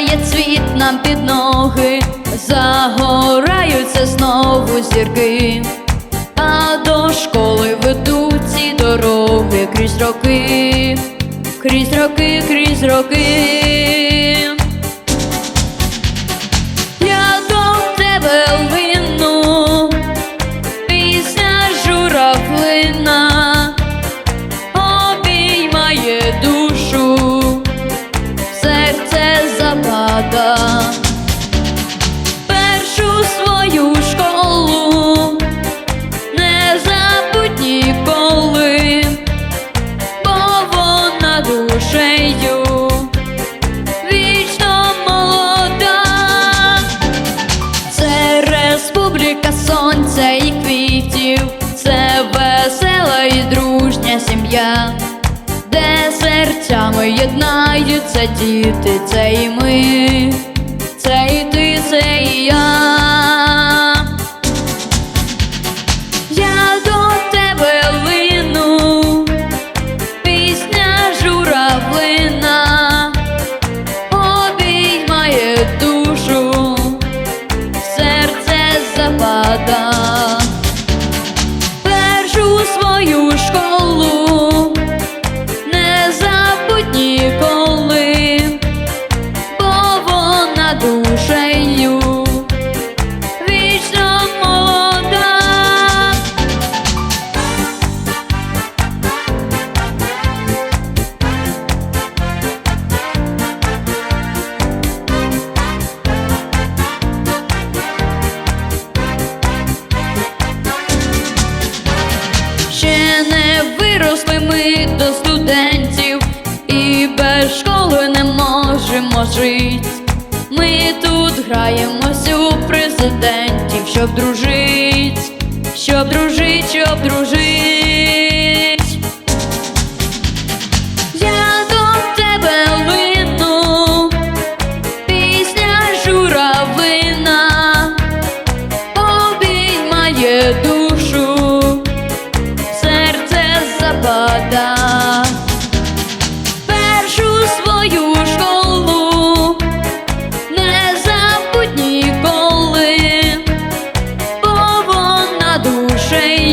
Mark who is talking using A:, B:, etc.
A: падає цвіт нам під ноги, загораються знову зірки, а до школи ведуть ці дороги крізь роки, крізь роки, крізь роки. Квітів, це весела і дружня сім'я, де серцями єднаються діти, це і ми, це і ти, це і. Я ми до студентів, і без школи не можемо жити. Ми тут граємося у президентів, щоб дружить, щоб дружить, щоб дружить. train.